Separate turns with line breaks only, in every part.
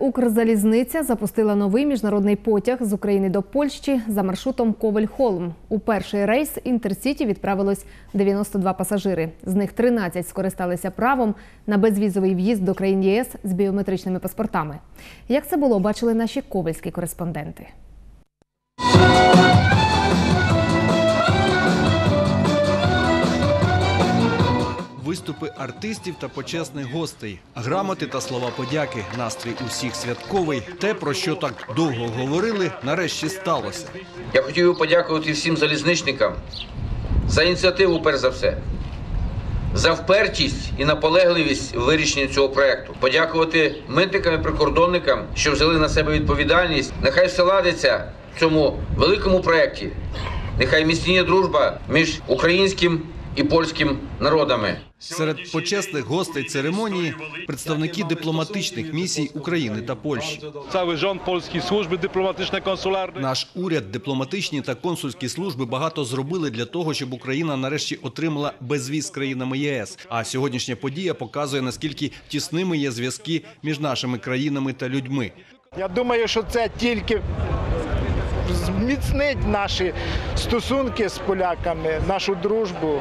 Укрзалізниця запустила новий міжнародний потяг з України до Польщі за маршрутом Ковель-Холм. У перший рейс Інтерсіті відправилось 92 пасажири. З них 13 скористалися правом на безвізовий в'їзд до країн ЄС з біометричними паспортами. Як це було, бачили наші ковельські кореспонденти.
Виступи артистів та почесних гостей, грамоти та слова подяки, настрій усіх святковий. Те, про що так довго говорили, нарешті сталося.
Я хотів би подякувати всім залізничникам за ініціативу, перш за все, за впертість і наполегливість в вирішенні цього проекту. Подякувати митникам і прикордонникам, що взяли на себе відповідальність. Нехай все ладиться в цьому великому проекті. Нехай міцніє дружба між українським і польським народами.
Серед почесних гостей церемонії представники дипломатичних місій України та Польщі.
polskiej służby dyplomatyczne konsularne
Наш уряд, дипломатичні та консульські служби багато зробили для того, щоб Україна нарешті отримала безвіз з країнами єС. А сьогоднішня подія показує наскільки тісними є зв'язки між нашими країнами та людьми.
Я думаю, що це тільки зміцнить наші стосунки з поляками, нашу дружбу.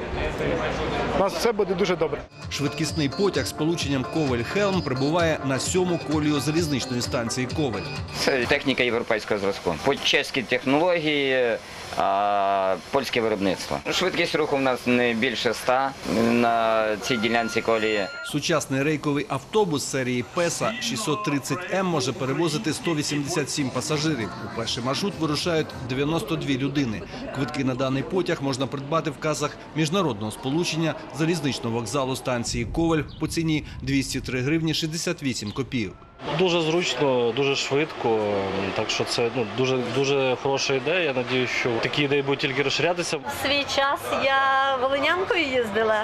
У нас все буде дуже добре.
Швидкісний потяг з полученням Ковель-Хелм прибуває на сьому колію залізничної станції Ковель.
Це техніка європейського зразку. По-чеськи технології, а польське виробництво. Швидкість руху в нас не більше 100 на цій ділянці колії.
Сучасний рейковий автобус серії Песа 630М може перевозити 187 пасажирів. У перший маршрут вирушають 92 людини. Квитки на даний потяг можна придбати в казах міжнародного сполучення залізничного вокзалу станції Коваль по ціні 203 гривні 68 копійок.
Дуже зручно, дуже швидко. Так що це ну дуже дуже хороша ідея. Я сподіваюся, що такі ідеї будуть тільки розширятися.
свій час я волинянкою їздила,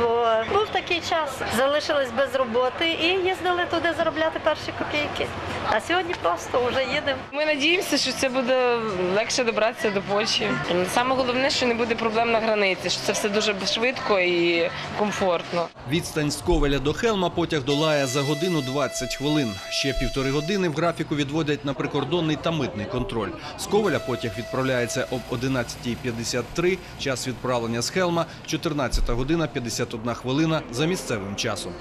бо був такий час. Залишились без роботи і їздили туди заробляти перші копійки. А сьогодні просто вже їдемо.
Ми надіємося, що це буде легше добратися до Польщі. Саме головне, що не буде проблем на границі, що це все дуже швидко і комфортно.
Відстань з Ковеля до Хелма потяг долає за годину 20 хвилин. Ще півтори години в графіку відводять на прикордонний та митний контроль. З Коваля потяг відправляється об 11.53, час відправлення з Хелма – 14 година 51 хвилина за місцевим часом.